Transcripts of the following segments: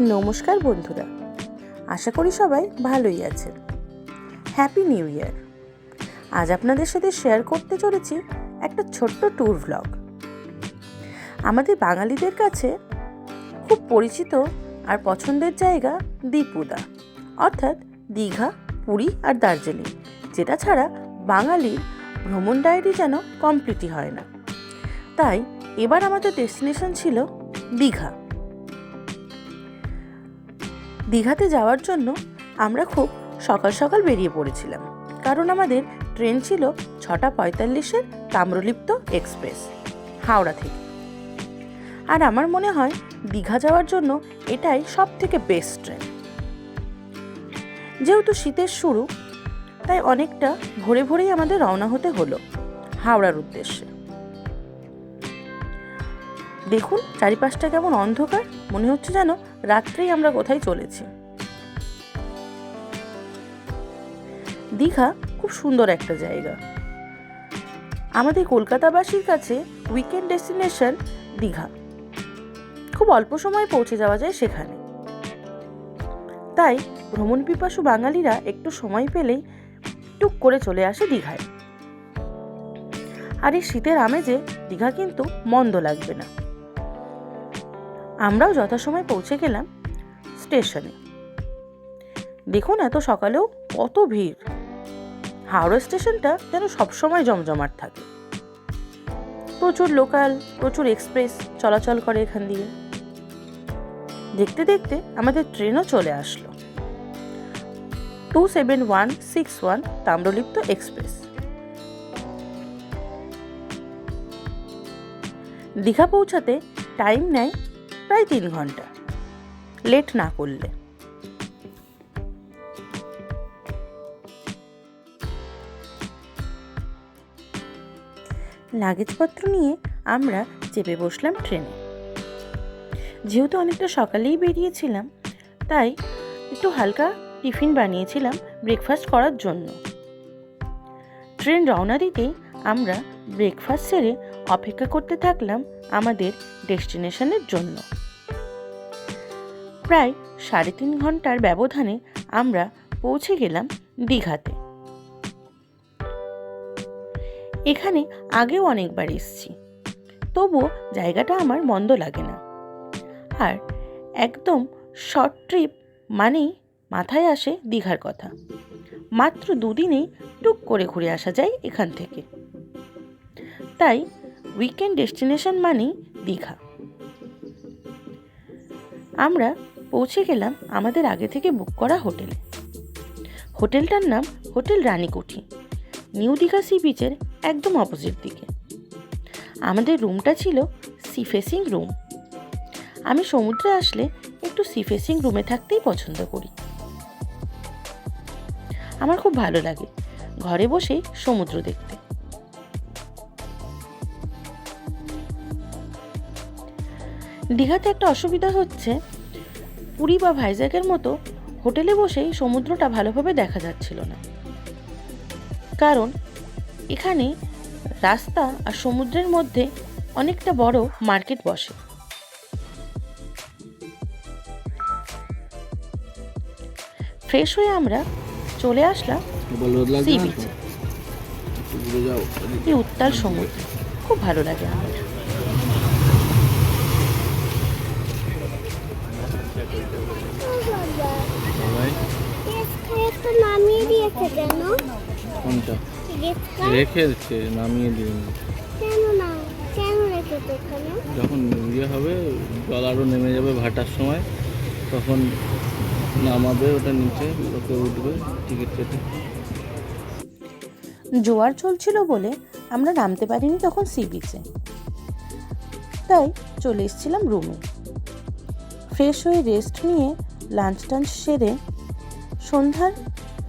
নমস্কার বন্ধুরা। আশা করি সবাই ভালোই আছেন। হ্যাপি নিউ ইয়ার আজ আপনাদের সাথে শেয়ার করতে চলেছি একটা ছোট্ট ট্যুর ভ্লগ আমাদের বাঙালিদের কাছে খুব পরিচিত আর পছন্দের জায়গা দীপুদা, অর্থাৎ দীঘা, পুরী আর দার্জিলিং, যেটা ছাড়া বাঙালির ভ্রমণ ডায়েরি যেন কমপ্লিটই হয় না। তাই এবার আমাদের ডেস্টিনেশন ছিল দীঘা। দীঘাতে যাওয়ার জন্য আমরা খুব সকাল সকাল বেরিয়ে পড়েছিলাম। কারণ আমাদের ট্রেন ছিল ছটা পঁয়তাল্লিশের তাম্রলিপ্ত এক্সপ্রেস, হাওড়া থেকে। আর আমার মনে হয় দীঘা যাওয়ার জন্য এটাই সব থেকে বেস্ট ট্রেন। যেহেতু শীতের শুরু, তাই অনেকটা ভোরে ভোরেই আমাদের রওনা হতে হলো হাওড়ার উদ্দেশ্যে। দেখুন, চারিপাশটা কেমন অন্ধকার, মনে হচ্ছে যেন রাত্রেই আমরা কোথায় চলেছি। দীঘা খুব সুন্দর একটা জায়গা। আমাদের কলকাতাবাসীর কাছে উইকেন্ড ডেস্টিনেশন দীঘা। খুব অল্প সময়ে পৌঁছে যাওয়া যায় সেখানে। তাই ভ্রমণ পিপাসু বাঙালিরা একটু সময় পেলেই টুক করে চলে আসে দীঘায়। আর এই শীতের আমেজে দীঘা কিন্তু মন্দ লাগবে না। আমরাও যথাসময় পৌঁছে গেলাম স্টেশনে। দেখুন এত সকালেও কত ভিড়। হাওড়া স্টেশনটা যেন সবসময় জমজমাট থাকে। প্রচুর লোকাল, প্রচুর এক্সপ্রেস চলাচল করে এখান দিয়ে। দেখতে দেখতে আমাদের ট্রেনও চলে আসলো। Two seven one six one Tamralipta express. Digha পৌঁছাতে টাইম নেয় প্রায় তিন ঘণ্টা। লেট না করলে। লাগেজপত্র নিয়ে আমরা চেপে বসলাম ট্রেনে। যেহেতু অনেকটা সকালেই বেরিয়েছিলাম, তাই একটু হালকা টিফিন বানিয়েছিলাম ব্রেকফাস্ট করার জন্য। ট্রেন রওনা দিতেই আমরা ব্রেকফাস্ট সেরে অপেক্ষা করতে থাকলাম আমাদের ডেস্টিনেশনের জন্য। প্রায় সাড়ে তিন ঘণ্টার ব্যবধানে আমরা পৌঁছে গেলাম দীঘাতে। এখানে আগেও অনেকবার এসছি। তবুও জায়গাটা আমার মন্দ লাগে না। আর একদম শর্ট ট্রিপ মানেই মাথায় আসে দীঘার কথা। মাত্র দুদিনেই টুক করে ঘুরে আসা যায় এখান থেকে। তাই উইকেন্ড ডেস্টিনেশন মানেই দীঘা। আমরা পৌঁছে গেলাম আমাদের আগে থেকে বুক করা হোটেলে। হোটেলটার নাম hotel Ranikuthi. New Digha sea বিচের একদম অপোজিট দিকে। আমাদের রুমটা ছিল সি ফেসিং রুম আমি সমুদ্রে আসলে একটু সি ফেসিং রুমে থাকতেই পছন্দ করি। আমার খুব ভালো লাগে ঘরে বসে সমুদ্র দেখতে। দীঘাতে একটা অসুবিধা হচ্ছে পুরী বা ভাইজ্যাগের মতো হোটেলে বসেই সমুদ্রটা ভালোভাবে দেখা যাচ্ছিল না। কারণ এখানে রাস্তা আর সমুদ্রের মধ্যে অনেকটা বড় মার্কেট বসে। ফ্রেশ হয়ে আমরা চলে আসলাম সি বিচে এই উত্তাল সমুদ্র। খুব ভালো লাগে আমার। রেখেছে নামিয়ে দিন কেন না? কেন রেখেছে এখানে? যখন ইয়ে হবে জল আরও নেমে যাবে ভাটার সময় তখন নামাবে ওটা নিচে লোকে উঠবে টিকিট কেটে। জোয়ার চলছিল বলে আমরা নামতে পারিনি তখন সি বিচে। তাই চলে এসেছিলাম রুমে। ফ্রেশ হয়ে রেস্ট নিয়ে লাঞ্চ টাঞ্চ সেরে সন্ধ্যার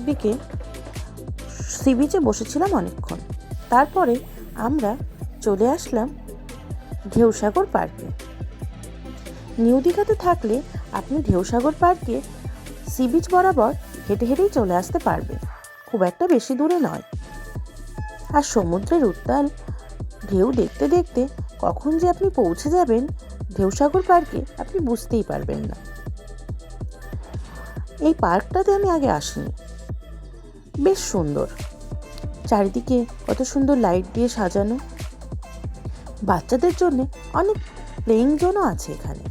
দিকে সি বিচে বসেছিলাম অনেকক্ষণ। তারপরে আমরা চলে আসলাম ঢেউসাগর পার্কে। নিউ দীঘাতে থাকলে আপনি ঢেউসাগর পার্কে সি বিচ বরাবর হেঁটে হেঁটেই চলে আসতে পারবেন খুব একটা বেশি দূরে নয়। আর সমুদ্রের উত্তাল ঢেউ দেখতে দেখতে কখন যে আপনি পৌঁছে যাবেন ঢেউসাগর পার্কে আপনি বুঝতেই পারবেন না। এই পার্কটাতে আমি আগে আসিনি। বেশ সুন্দর। চারিদিকে কত সুন্দর লাইট দিয়ে সাজানো। বাচ্চাদের জন্য অনেক প্লেইং জোনও আছে এখানে।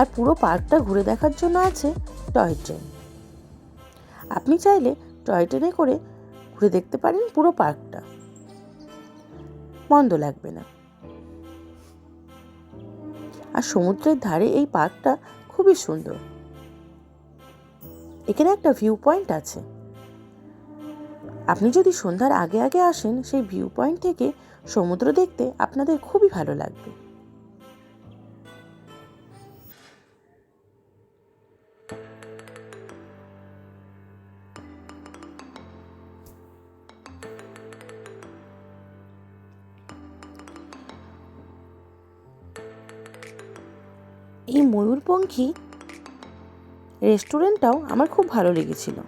আর পুরো পার্কটা ঘুরে দেখার জন্য আছে টয় ট্রেন আপনি চাইলে টয় ট্রেনে করে ঘুরে দেখতে পারেন পুরো পার্কটা মন্দ লাগবে না। আর সমুদ্রের ধারে এই পার্কটা খুবই সুন্দর। এখানে একটা ভিউ পয়েন্ট আছে। আপনি যদি সন্ধ্যার আগে আগে আসেন, সেই ভিউ পয়েন্ট থেকে সমুদ্র দেখতে আপনাদের খুবই ভালো লাগবে। এই ময়ূরপঙ্খী রেস্টুরেন্টটাও আমার খুব ভালো লেগেছিল।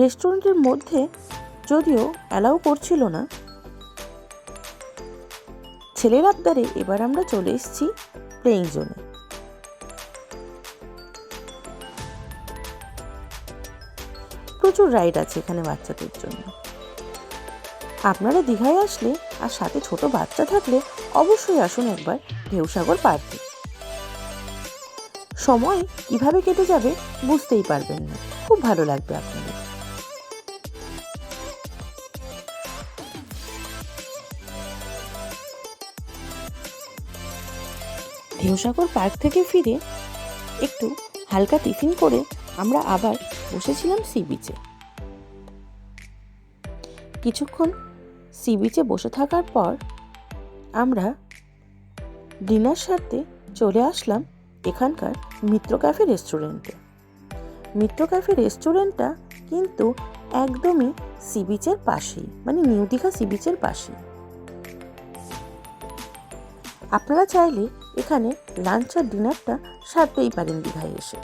রেস্টুরেন্টের মধ্যে যদিও অ্যালাউ করছিল না। ছেলের আবদারে এবার আমরা চলে এসেছি প্লেইং জোনে। প্রচুর রাইড আছে এখানে বাচ্চাদের জন্য। আপনারা দীঘায় আসলে আর সাথে ছোট বাচ্চা থাকলে অবশ্যই আসুন একবার ঢেউসাগর পার্কে। সময় কীভাবে কেটে যাবে বুঝতেই পারবেন না। খুব ভালো লাগবে আপনাদের। ঢেউসাগর পার্ক থেকে ফিরে একটু হালকা টিফিন করে আমরা আবার বসেছিলাম সি বিচে। কিছুক্ষণ সি বিচে বসে থাকার পর আমরা ডিনার সারতে চলে আসলাম এখানকার মিত্র ক্যাফে রেস্টুরেন্টে। মিত্র ক্যাফে রেস্টুরেন্টটা কিন্তু একদমই সি বিচের পাশেই মানে নিউ দীঘা সি বিচের পাশেই। আপনারা চাইলে এখানে লাঞ্চ আর ডিনারটা সারতেই পারেন দীঘায় এসে।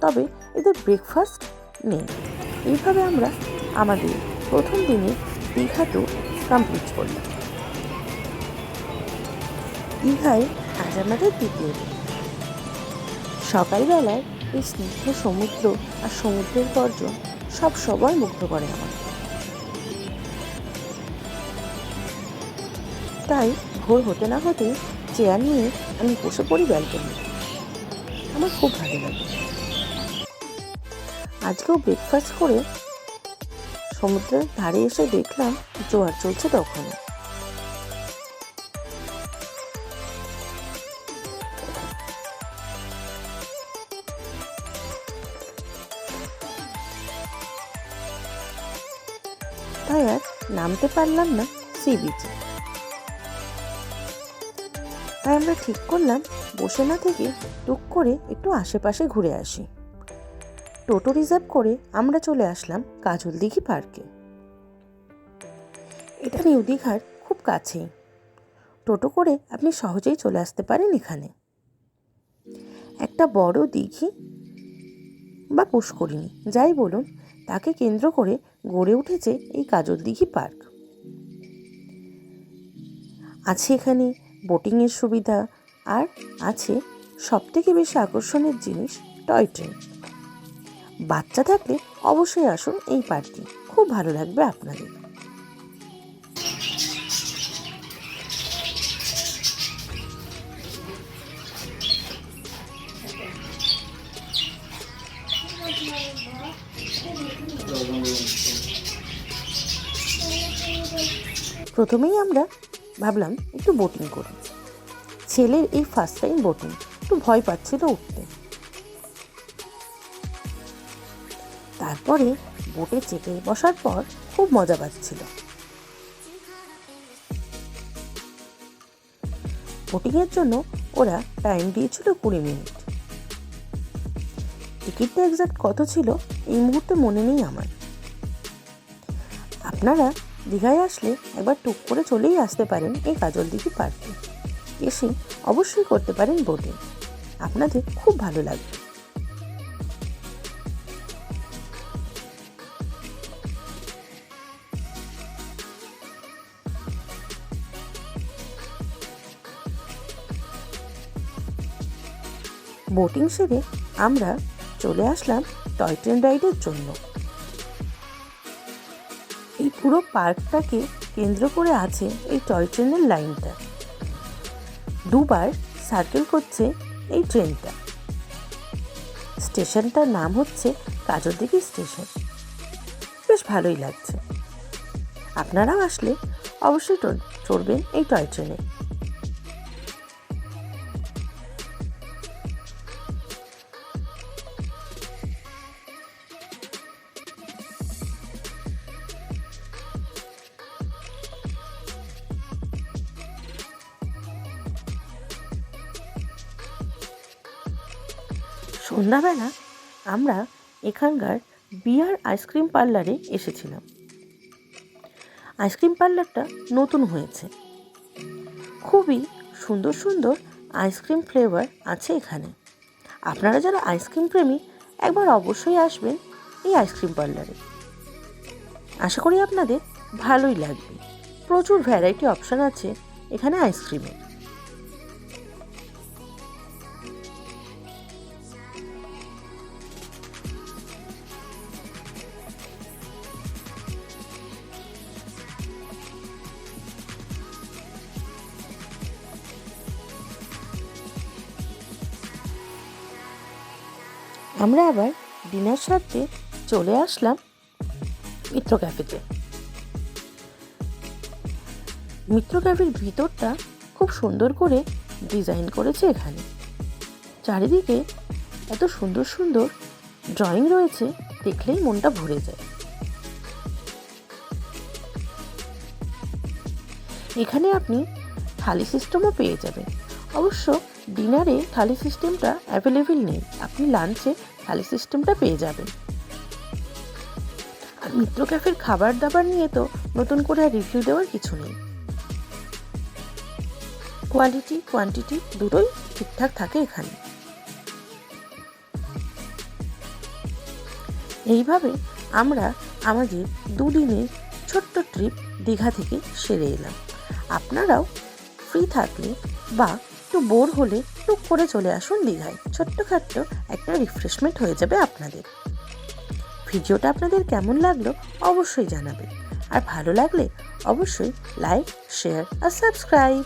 তবে এদের ব্রেকফাস্ট নেই। এইভাবে আমরা আমাদের প্রথম দিনে দীঘা তো কমপ্লিট করলাম। দীঘায় আজ আমাদের দ্বিতীয় দিন। সকালবেলায় এই স্নিগ্ধ সমুদ্র আর সমুদ্রের গর্জন সব সময় মুগ্ধ করে আমাকে। তাই ভোর হতে না হতে চেয়ার নিয়ে আমি বসে পড়ি ব্যালকনি। আমার খুব ভালো লাগে। আজকেও ব্রেকফাস্ট করে সমুদ্রের ধারে এসে দেখলাম জোয়ার চলছে তখন তাই আর নামতে পারলাম না সি বিচে। তাই আমরা ঠিক করলাম বসে না থেকে টুক করে একটু আশেপাশে ঘুরে আসি। টোটো রিজার্ভ করে আমরা চলে আসলাম কাজল দিঘি পার্কে। এটা নিউ দীঘার খুব কাছেই। টোটো করে আপনি সহজেই চলে আসতে পারেন এখানে। একটা বড় দিঘি বা পুষ্করিণী, যাই বলুন, তাকে কেন্দ্র করে গড়ে উঠেছে এই কাজল দিঘি পার্ক। আছে এখানে বোটিংয়ের সুবিধা আর আছে সবথেকে বেশি আকর্ষণের জিনিস টয় ট্রেন। বাচ্চা থাকলে অবশ্যই আসুন এই পার্কে খুব ভালো লাগবে আপনাদের। প্রথমেই আমরা ভাবলাম একটু বোটিং করি। ছেলের এই ফার্স্ট টাইম বোটিং একটু ভয় পাচ্ছিল উঠতে। তারপরে বোটে চেপে বসার পর খুব মজা পাচ্ছিল। বোটিংয়ের জন্য ওরা টাইম দিয়েছিল কুড়ি মিনিট। টিকিটটা এক্সাক্ট কত ছিল, এই মুহূর্তে মনে নেই আমার। আপনারা দীঘায় আসলে একবার টুক করে চলেই আসতে পারেন এই কাজল দিঘি পার্কে। এসে অবশ্যই করতে পারেন বোটিং আপনাদের খুব ভালো লাগবে। বোটিং সেরে আমরা চলে আসলাম টয় ট্রেন রাইডের জন্য। পুরো পার্কটাকে কেন্দ্র করে আছে এই টয় ট্রেনের লাইনটা। দুবার সার্কেল করছে এই ট্রেনটা। স্টেশনটার নাম হচ্ছে কাজরদিঘি স্টেশন। বেশ ভালোই লাগছে। আপনারাও আসলে অবশ্যই চড়বেন এই টয় ট্রেনে। সন্ধ্যাবেলা আমরা এখানকার বিয়ার আইসক্রিম পার্লারে এসেছিলাম। আইসক্রিম পার্লারটা নতুন হয়েছে। খুবই সুন্দর সুন্দর আইসক্রিম ফ্লেভার আছে এখানে। আপনারা যারা আইসক্রিম প্রেমী, একবার অবশ্যই আসবেন এই আইসক্রিম পার্লারে। আশা করি আপনাদের ভালোই লাগবে। প্রচুর ভ্যারাইটি অপশান আছে এখানে আইসক্রিমের আমরা আবার ডিনার সারতে চলে আসলাম মিত্র ক্যাফেতে। মিত্র ক্যাফের ভিতরটা খুব সুন্দর করে ডিজাইন করেছে এখানে। চারিদিকে এত সুন্দর সুন্দর ড্রয়িং রয়েছে, দেখলেই মনটা ভরে যায়। এখানে আপনি থালি সিস্টেমও পেয়ে যাবেন। অবশ্য ডিনারে থালি সিস্টেমটা অ্যাভেলেবেল নেই। আপনি লাঞ্চে থালি সিস্টেমটা পেয়ে যাবেন। আর মিত্র ক্যাফের খাবার দাবার নিয়ে তো নতুন করে আর রিভিউ দেওয়ার কিছু নেই। কোয়ালিটি কোয়ান্টিটি দুটোই ঠিকঠাক থাকে এখানে। এইভাবে আমরা আমাদের দুদিনের ছোট্ট ট্রিপ দীঘা থেকে সেরে এলাম। আপনারাও ফ্রি থাকলে বা একটু বোর হলে টুক করে চলে আসুন দীঘায়। ছোট্টখাট্ট একটা রিফ্রেশমেন্ট হয়ে যাবে আপনাদের। ভিডিওটা আপনাদের কেমন লাগল অবশ্যই জানাবেন। আর ভালো লাগলে অবশ্যই লাইক শেয়ার আর সাবস্ক্রাইব